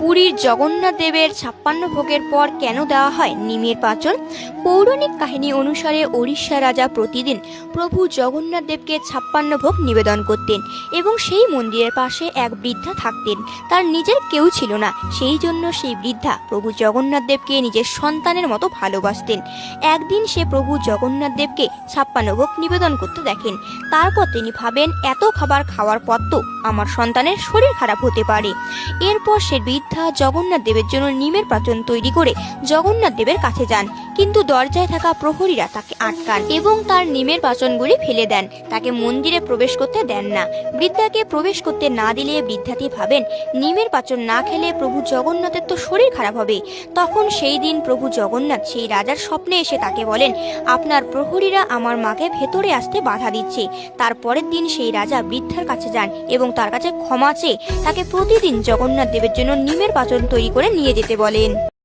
পুরীর জগন্নাথ দেবের ছাপ্পান্ন ভোগের পর কেন দেওয়া হয় নিমের পাচন? পৌরাণিক কাহিনী অনুসারে ওড়িশা রাজা প্রতিদিন প্রভু জগন্নাথ দেবকে ছাপ্পান্ন ভোগ নিবেদন করতেন এবং সেই মন্দিরের পাশে এক বৃদ্ধা থাকতেন। তার নিজের কেউ ছিল না। সেই জন্য সেই বৃদ্ধা প্রভু জগন্নাথ দেবকে নিজের সন্তানের মতো ভালোবাসতেন। একদিন সে প্রভু জগন্নাথ দেবকে ছাপ্পান্ন ভোগ নিবেদন করতে দেখেন। তারপর তিনি ভাবেন, এত খাবার খাওয়ার পর তো আমার সন্তানের শরীর খারাপ হতে পারে। এরপর সে বৃদ্ধা জগন্নাথ দেবের জন্য নিমের পাচন তৈরি করে জগন্নাথ দেবের কাছে যান। কিন্তু দরজায় থাকা প্রহরীরা তাকে আটকান এবং তার নিমের পাচনগুলি ফেলে দেন। তাকে মন্দিরে প্রবেশ করতে দেন না। বৃদ্ধাকে প্রবেশ করতে না দিলে বৃদ্ধাটি ভাবেন, নিমের পাচন না খেলে প্রভু জগন্নাথের তো শরীর খারাপ হবে। তখন সেই দিন প্রভু জগন্নাথ, সেই রাজার স্বপ্নে এসে তাকে বলেন, আপনার প্রহরীরা আমার মাকে ভেতরে আসতে বাধা দিচ্ছে। তারপরের দিন সেই রাজা বৃদ্ধার কাছে যান এবং তার কাছে ক্ষমা চেয়ে তাকে প্রতিদিন জগন্নাথ দেবের জন্য নিমের পাচন তৈরি করে নিয়ে যেতে বলেন।